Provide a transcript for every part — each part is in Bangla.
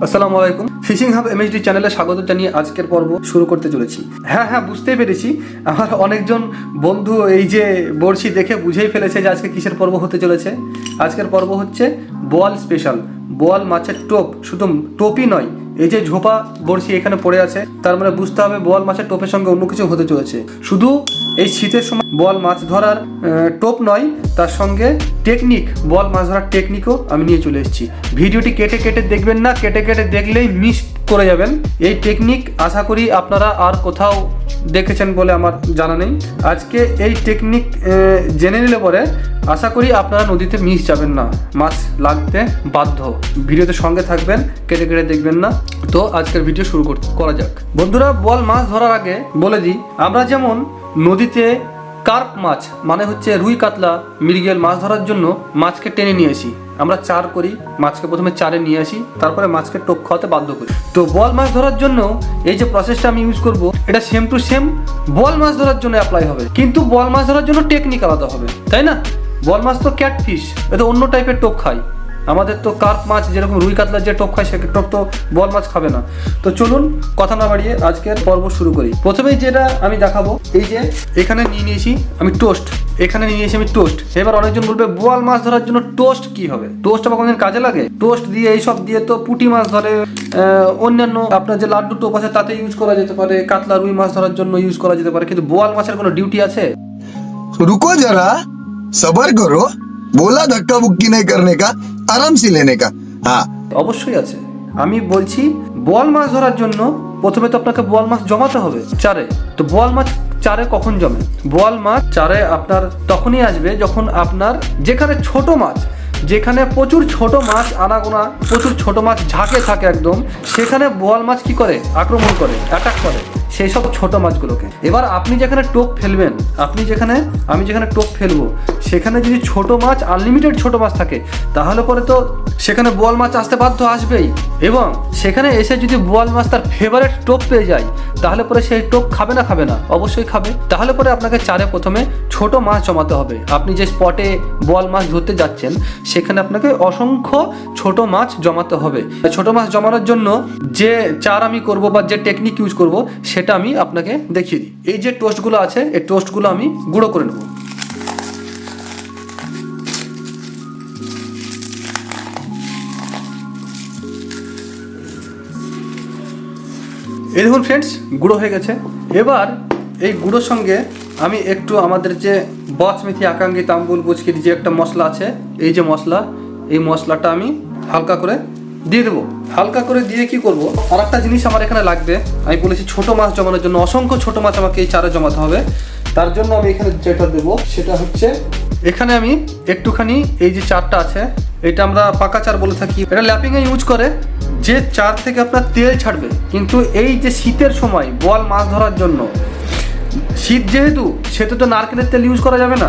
আসসালামু আলাইকুম। ফিশিং হাব এমএইচডি চ্যানেলে স্বাগত জানিয়ে আজকের পর্ব শুরু করতে চলেছি। হ্যাঁ হ্যাঁ বুঝতেই পেরেছি। আমার অনেকজন বন্ধু এই যে বড়শি দেখে বুঝেই ফেলেছে যে আজকে কিসের পর্ব হতে চলেছে। আজকের পর্ব হচ্ছে বোয়াল স্পেশাল। বোয়াল মাছের টোপ, শুধু টোপই নয়, এই যে ঝোপা বড়শি এখানে পড়ে আছে, তার মানে বুঝতে হবে বোয়াল মাছের টোপের সঙ্গে অন্য কিছু হতে চলেছে। শুধু এই শীতের সময় বল মাছ ধরার টোপ নয়, তার সঙ্গে টেকনিক বল মাছ ধরার টেকনিকও আমি নিয়ে চলে এসেছি। ভিডিওটি কেটে কেটে দেখবেন না, কেটে কেটে দেখলেই মিস করে যাবেন। এই টেকনিক আশা করি আপনারা আর কোথাও দেখেছেন বলে আমার জানা নেই। আজকে এই টেকনিক জেনে নিলে পরে আশা করি আপনারা নদীতে মিস যাবেন না। মাছ লাগতে বাধ্য। ভিডিওতে সঙ্গে থাকবেন, কেটে কেটে দেখবেন না। তো আজকের ভিডিও শুরু করা যাক। বন্ধুরা, বল মাছ ধরার আগে বলে দিই, আমরা যেমন নদীতে কার্প মাছ মানে হচ্ছে রুই কাতলা, মৃগেল মাছ ধরার জন্য মাছকে টেনে নিয়ে আসি। আমরা চার করি, মাছকে প্রথমে চারে নিয়ে আসি, তারপরে মাছকে টোপ খাওয়াতে বাধ্য করি। তো বল মাছ ধরার জন্য এই যে প্রসেসটা আমি ইউজ করব, এটা সেম টু সেম বল মাছ ধরার জন্য অ্যাপ্লাই হবে। কিন্তু বল মাছ ধরার জন্য টেকনিক আলাদা হবে, তাই না? বল মাছ তো ক্যাট ফিশ এটা অন্য টাইপের টোপ খায়। আমাদের তো কার্প মাছ যেরকম রুই কাতলার যে টোপ খায় সে টোপ তো বল মাছ খাবে না তো চলুন কথা না বাড়িয়ে আজকের পর্ব শুরু করি প্রথমেই যেটা আমি দেখাবো এই যে এখানে নিয়ে নিয়েছি আমি টোস্ট এখানে নিয়ে নিয়েছি আমি টোস্ট এবার অনেকজন বলবে বোয়াল মাছ ধরার জন্য টোস্ট কি হবে টোস্ট আবার কোনদিন কাজে লাগে টোস্ট দিয়ে এইসব দিয়ে তো পুঁটি মাছ ধরে আহ, অন্যান্য আপনার যে লাড্ডু টোপ আছে তাতে ইউজ করা যেতে পারে কাতলা রুই মাছ ধরার জন্য ইউজ করা যেতে পারে কিন্তু বোয়াল মাছের কোনো ডিউটি আছে रुको जरा सबर करो बोला धक्का बुक्की नहीं करने का आराम से लेने का हाँ অবশ্যই আছে আমি বলছি বোয়াল মাছ ধরার জন্য প্রথমে তো আপনাকে বোয়াল মাছ জমাতে হবে চারে তো বোয়াল মাছ চারে কখন জমে বোয়াল মাছ চারে আপনার তখনই আসবে যখন আপনার যেখানে ছোট মাছ যেখানে প্রচুর ছোট মাছ আনাগোনা প্রচুর ছোট মাছ ঝাঁকে থাকে একদম সেখানে বোয়াল মাছ কি করে আক্রমণ করে অ্যাটাক করে সেই সব ছোট মাছগুলোকে। এবার আপনি যেখানে টোপ ফেলবেন, আপনি যেখানে, আমি যেখানে টোপ ফেলব, সেখানে যদি ছোট মাছ আনলিমিটেড ছোট মাছ থাকে, তাহলে পরে তো সেখানে বোয়াল মাছ আসতে বাধ্য আসবেই। এবং সেখানে এসে যদি বোয়াল মাছ তার ফেভারেট টোপ পেয়ে যায়, তাহলে পরে সেই টোপ খাবে না খাবে না, অবশ্যই খাবে। তাহলে পরে আপনাকে চারে প্রথমে ছোট মাছ জমাতে হবে। আপনি যে স্পটে বোয়াল মাছ ধরতে যাচ্ছেন, সেখানে আপনাকে অসংখ্য ছোট মাছ জমাতে হবে। ছোট মাছ জমানোর জন্য যে চার আমি করব বা যে টেকনিক ইউজ করব সেটা আমি আপনাকে দেখিয়ে দিই। এই যে টোস্টগুলো আছে, এই টোস্টগুলো আমি গুঁড়ো করে নেব। এই দেখুন ফ্রেন্ডস গুঁড়ো হয়ে গেছে। এবার এই গুঁড়োর সঙ্গে আমি একটু আমাদের যে বচমেথি আকাঙ্গি তাম্বুল বুচকির যে একটা মশলা আছে, এই যে মশলা, এই মশলাটা আমি হালকা করে দিয়ে দেবো। হালকা করে দিয়ে কি করব? আর একটা জিনিস আমার এখানে লাগবে। আমি বলেছি ছোট মাছ জমানোর জন্য, অসংখ্য ছোট মাছ আমাকে এই চারে জমাতে হবে। তার জন্য আমি এখানে যেটা দেবো, সেটা হচ্ছে এখানে আমি একটুখানি এই যে চারটা আছে, এটা আমরা পাকা চার বলে থাকি। এটা ল্যাপিংয়ে ইউজ করে যে চার থেকে আপনার তেল ছাড়বে। কিন্তু এই যে শীতের সময় বোয়াল মাছ ধরার জন্য, শীত যেহেতু, সেহেতু তো নারকেলের তেল ইউজ করা যাবে না।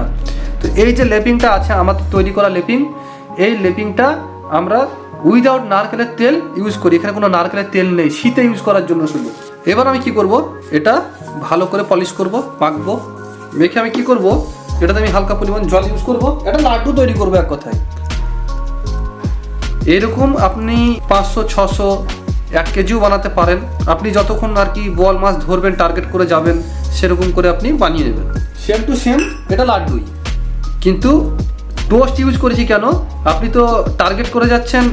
তো এই যে লেপিংটা আছে, আমাদের তৈরি করা লেপিং, এই লেপিংটা আমরা উইদাউট নারকেলের তেল ইউজ করি। এখানে কোনো নারকেলের তেল নেই। শীতে ইউজ করার জন্য শুধু। এবার আমি কি করব? এটা ভালো করে পলিশ করব, মাখবো। মেখে আমি কি করব? এটাতে আমি হালকা পরিমাণ জল ইউজ করব। এটা লাড্ডু তৈরি করব এক কথায়। এরকম আপনি পাঁচশো, ছশো, এক কেজিও বানাতে পারেন। আপনি যতক্ষণ আর কি বোয়াল মাছ ধরবেন টার্গেট করে যাবেন, সেরকম করে আপনি বানিয়ে নেবেন। সেম টু সেম এটা লাড্ডুই। কিন্তু টোস্ট ইউজ করেছি কেন? আপনি তো টার্গেট করে যাচ্ছেন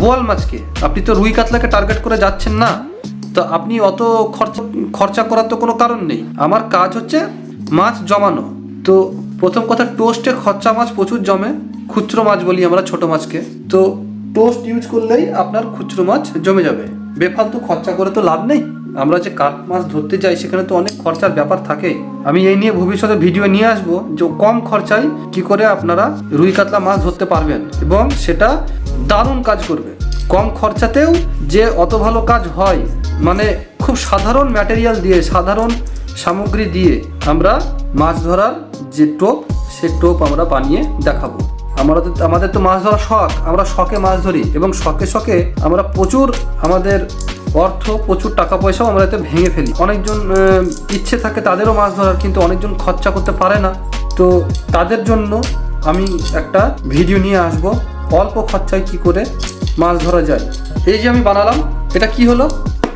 বোয়াল মাছকে। আপনি তো রুই কাতলাকে টার্গেট করে যাচ্ছেন না। তো আপনি অত খরচা খরচা করার তো কোনো কারণ নেই। আমার কাজ হচ্ছে মাছ জমানো। তো প্রথম কথা টোস্টে খরচা মাছ প্রচুর জমে। খুচরো মাছ বলি আমরা ছোট মাছকে। তো টোস্ট ইউজ করলেই আপনার খুচরো মাছ জমে যাবে। বেফালতু খরচা করে তো লাভ নেই। আমরা যে কাঠ মাছ ধরতে যাই, সেখানে তো অনেক খরচার ব্যাপার থাকে। আমি এই নিয়ে ভবিষ্যতে ভিডিও নিয়ে আসব যে কম খরচায় কি করে আপনারা রুই কাতলা মাছ ধরতে পারবেন এবং সেটা দারুণ কাজ করবে। কম খরচাতেও যে অত ভালো কাজ হয় মানে খুব সাধারণ ম্যাটেরিয়াল দিয়ে, সাধারণ সামগ্রী দিয়ে আমরা মাছ ধরার যে টোপ, সে টোপ আমরা বানিয়ে দেখাবো। আমরা তো আমাদের তো মাছ ধরা শখ, আমরা শখে মাছ ধরি এবং শখে শখে আমরা প্রচুর আমাদের অর্থ, প্রচুর টাকা পয়সাও আমরা এতে ভেঙে ফেলি। অনেকজন ইচ্ছে থাকে তাদেরও মাছ ধরার, কিন্তু অনেকজন খরচা করতে পারে না। তো তাদের জন্য আমি একটা ভিডিও নিয়ে আসব, অল্প খরচায় কি করে মাছ ধরা যায়। এই যে আমি বানালাম, এটা কি হলো?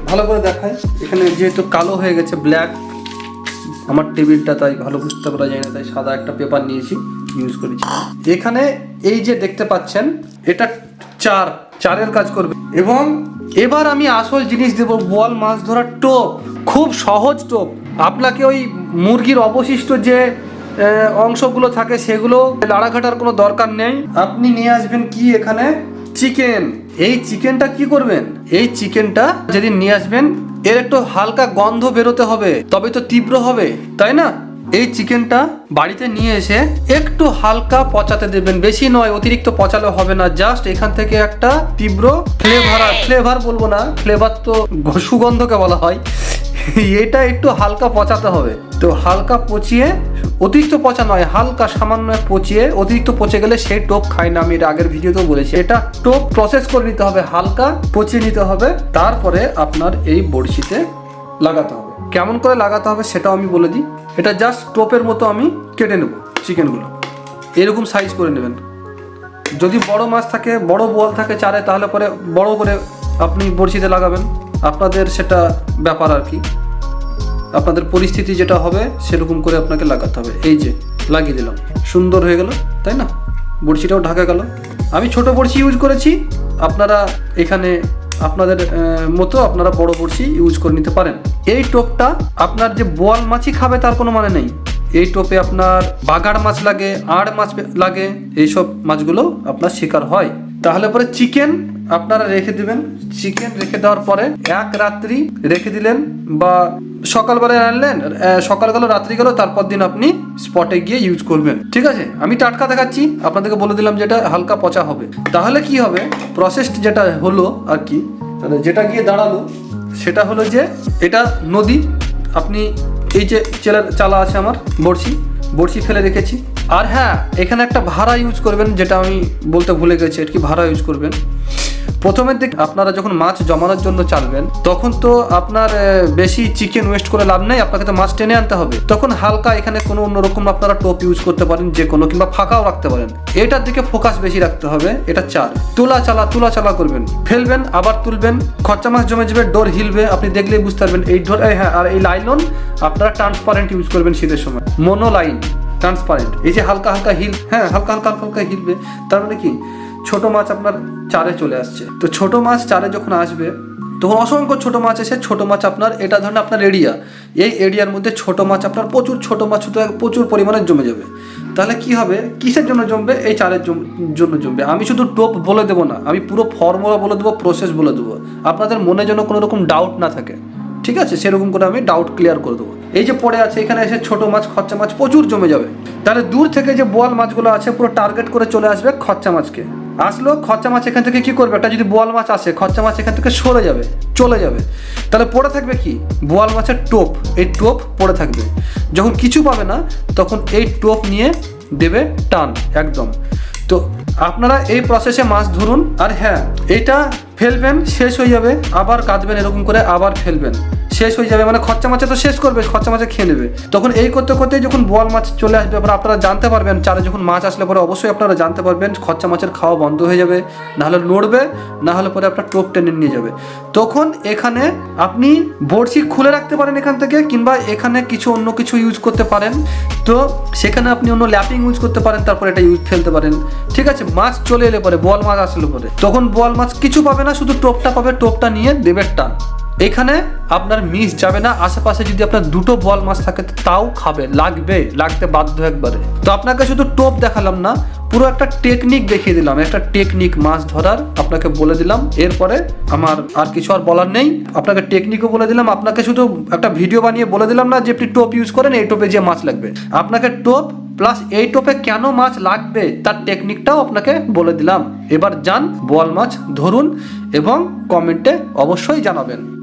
ভালো করে দেখায় এখানে যেহেতু কালো হয়ে গেছে ব্ল্যাক আমার টেবিলটা তাই ভালো বুঝতে পারা যায় না, তাই সাদা একটা পেপার নিয়েছি ইউজ করেছি। এখানে এই যে দেখতে পাচ্ছেন, এটা চার চারের কাজ করবে। এবং এবার আমি আসল জিনিস দেব বল মাছ ধরার টোপ, খুব সহজ টোপ। আপনাকে ওই মুরগির অবশিষ্ট যে অংশগুলো থাকে সেগুলো লাড়াঘাটার কোনো দরকার নেই। আপনি নিয়ে আসবেন কি এখানে? চিকেন। এই চিকেনটা কি করবেন? এই চিকেনটা যেদিন নিয়ে আসবেন, এর একটু হালকা গন্ধ বেরোতে হবে তবে তো তীব্র হবে, তাই না? এই চিকেনটা বাড়িতে নিয়ে এসে একটু হালকা পচাতে দেবেন। বেশি নয়, অতিরিক্ত পচালে হবে না। জাস্ট এখান থেকে একটা তীব্র ফ্লেভার ফ্লেভার বলব না ফ্লেভার তো সুগন্ধকে বলা হয়। এটা একটু হালকা পচাতে হবে। তো হালকা পচিয়ে, অতিরিক্ত পচা নয়, হালকা সামান্য পচিয়ে, অতিরিক্ত পচে গেলে সেই টোপ খায় না। আমি এর আগের ভিডিওতেও বলেছি। এটা টোপ প্রসেস করে নিতে হবে, হালকা পচিয়ে নিতে হবে। তারপরে আপনার এই বড়শিতে লাগাতে হবে। কেমন করে লাগাতে হবে সেটাও আমি বলে দিই। এটা জাস্ট টোপের মতো আমি কেটে নেব চিকেনগুলো। এরকম সাইজ করে নেবেন। যদি বড় মাছ থাকে, বড় বল থাকে চারে, তাহলে পরে বড় করে আপনি বড়শিতে লাগাবেন। আপনাদের সেটা ব্যাপার আর কি। আপনাদের পরিস্থিতি যেটা হবে, সেরকম করে আপনাকে লাগাতে হবে। এই যে, লাগিয়ে দিলাম। সুন্দর হয়ে গেল, তাই না? বড়শিটাও ঢাকা গেল। আমি ছোট বড়শি ইউজ করেছি। আপনারা এখানে আপনাদের মতো আপনারা বড় বড়শি ইউজ করে নিতে পারেন। এই টোপটা আপনার যে বোয়াল মাছই খাবে তার কোনো মানে নেই। এই টোপে আপনার বাগার মাছ লাগে, আড় মাছ লাগে, এইসব মাছগুলো আপনার শিকার হয়। তাহলে পরে চিকেন আপনারা রেখে দিবেন। চিকেন রেখে দেওয়ার পরে এক রাত্রি রেখে দিলেন বা সকালবেলায় আনলেন সকাল গেল, রাত্রি গেল, তারপর দিন আপনি স্পটে গিয়ে ইউজ করবেন। ঠিক আছে? আমি টাটকা দেখাচ্ছি, আপনাদেরকে বলে দিলাম যেটা হালকা পচা হবে। তাহলে কি হবে? প্রসেস যেটা হলো আর কি, তাহলে যেটা গিয়ে দাঁড়াল, সেটা হলো যে এটা নদী, আপনি এই যে চেলার চালা আছে আমার, বড়শি বড়শি ফেলে রেখেছি। আর হ্যাঁ এখানে একটা ভাড়া ইউজ করবেন, যেটা আমি বলতে ভুলে গেছি, আর কি ভাড়া ইউজ করবেন। প্রথমের দিক আপনারা যখন মাছ জমানোর জন্য চালবেন, তখন তো আপনার বেশি চিকেন ওয়েস্ট করে লাভ নেই, আপনাকে তো মাছ টেনে আনতে হবে। তখন হালকা এখানে কোনো অন্যরকম আপনারা টোপ ইউজ করতে পারেন যে কোনো কিংবা ফাঁকাও রাখতে পারেন। এটার দিকে ফোকাস বেশি রাখতে হবে, এটা চার। তুলা চালা তুলা চালা করবেন। ফেলবেন, আবার তুলবেন, খরচা মাছ জমে যাবে, ডোর হিলবে, আপনি দেখলেই বুঝতে পারবেন, এই ডোর হ্যাঁ আর এই লাইলন আপনারা ট্রান্সপারেন্ট ইউজ করবেন শীতের সময়। মোনো লাইন ট্রান্সপারেন্ট এই যে হালকা হালকা হিল হ্যাঁ হালকা হালকা হালকা হালকা হিলবে, তার মানে কি? ছোট মাছ আপনার চারে চলে আসছে। তো ছোট মাছ চারে যখন আসবে, তখন অসংখ্য ছোট মাছ এসে ছোট মাছ আপনার, এটা ধরেন আপনার এরিয়া এই এরিয়ার মধ্যে ছোট মাছ আপনার প্রচুর, ছোট মাছ শুধু প্রচুর পরিমাণে জমে যাবে। তাহলে কি হবে? কিসের জন্য জমবে? এই চারের জন্য জমবে। আমি শুধু টোপ বলে দেবো না, আমি পুরো ফর্মুলা বলে দেবো প্রসেস বলে দেবো। আপনাদের মনে যেন কোনো রকম ডাউট না থাকে। ঠিক আছে? সেরকম করে আমি ডাউট ক্লিয়ার করে দেবো। এই যে পড়ে আছে, এখানে এসে ছোট মাছ খরচা মাছ প্রচুর জমে যাবে। তাহলে দূর থেকে যে বোয়াল মাছগুলো আছে, পুরো টার্গেট করে চলে আসবে খরচা মাছকে। আসলো খরচা মাছ এখান থেকে কি করবে? একটা যদি বোয়াল মাছ আসে খরচা মাছ এখান থেকে সরে যাবে, চলে যাবে। তাহলে পড়ে থাকবে কি? বোয়াল মাছের টোপ। এই টোপ পড়ে থাকবে। যখন কিছু পাবে না, তখন এই টোপ নিয়ে দেবে টান, একদম। তো আপনারা এই প্রসেসে মাছ ধরুন, আর হ্যাঁ এটা ফেলবেন, শেষ হয়ে যাবে, আবার কাঁদবেন, এরকম করে আবার ফেলবেন। শেষ হয়ে যাবে মানে খরচা মাছে তো শেষ করবে, খরচা মাছে খেয়ে নেবে। তখন এই করতে করতে যখন বোয়াল মাছ চলে আসবে, এবার আপনারা জানতে পারবেন, চারে যখন মাছ আসলে পরে অবশ্যই আপনারা জানতে পারবেন, খরচা মাছের খাওয়া বন্ধ হয়ে যাবে, নাহলে নড়বে না হলে পরে আপনার টোপ টেনে নিয়ে যাবে। তখন এখানে আপনি বড়শি খুলে রাখতে পারেন এখান থেকে, কিংবা এখানে কিছু অন্য কিছু ইউজ করতে পারেন। তো সেখানে আপনি অন্য ল্যাপিং ইউজ করতে পারেন, তারপর এটা ইউজ ফেলতে পারেন। ঠিক আছে, মাছ চলে এলে পরে বল মাছ আসলে পরে। তখন বল মাছ কিছু পাবে না, শুধু টোপটা পাবে, টোপটা নিয়ে দেবে টান। এখানে আপনার মিস যাবে না, আশেপাশে যদি আপনার দুটো বল মাছ থাকে, তাও খাবে, লাগবে, লাগতে বাধ্য একবারে। তো আপনাকে শুধু টোপ দেখালাম না, পুরো একটা টেকনিক দেখিয়ে দিলাম, একটা টেকনিক মাছ ধরার আপনাকে বলে দিলাম। এরপরে আমার আর কিছু আর বলার নেই। আপনাকে টেকনিকও বলে দিলাম, আপনাকে শুধু একটা ভিডিও বানিয়ে বলে দিলাম না যে আপনি টোপ ইউজ করেন, এই টোপে যে মাছ লাগবে। আপনাকে টোপ প্লাস এই টোপে কেন মাছ লাগবে, তার টেকনিকটাও আপনাকে বলে দিলাম। এবার যান, বল মাছ ধরুন এবং কমেন্টে অবশ্যই জানাবেন।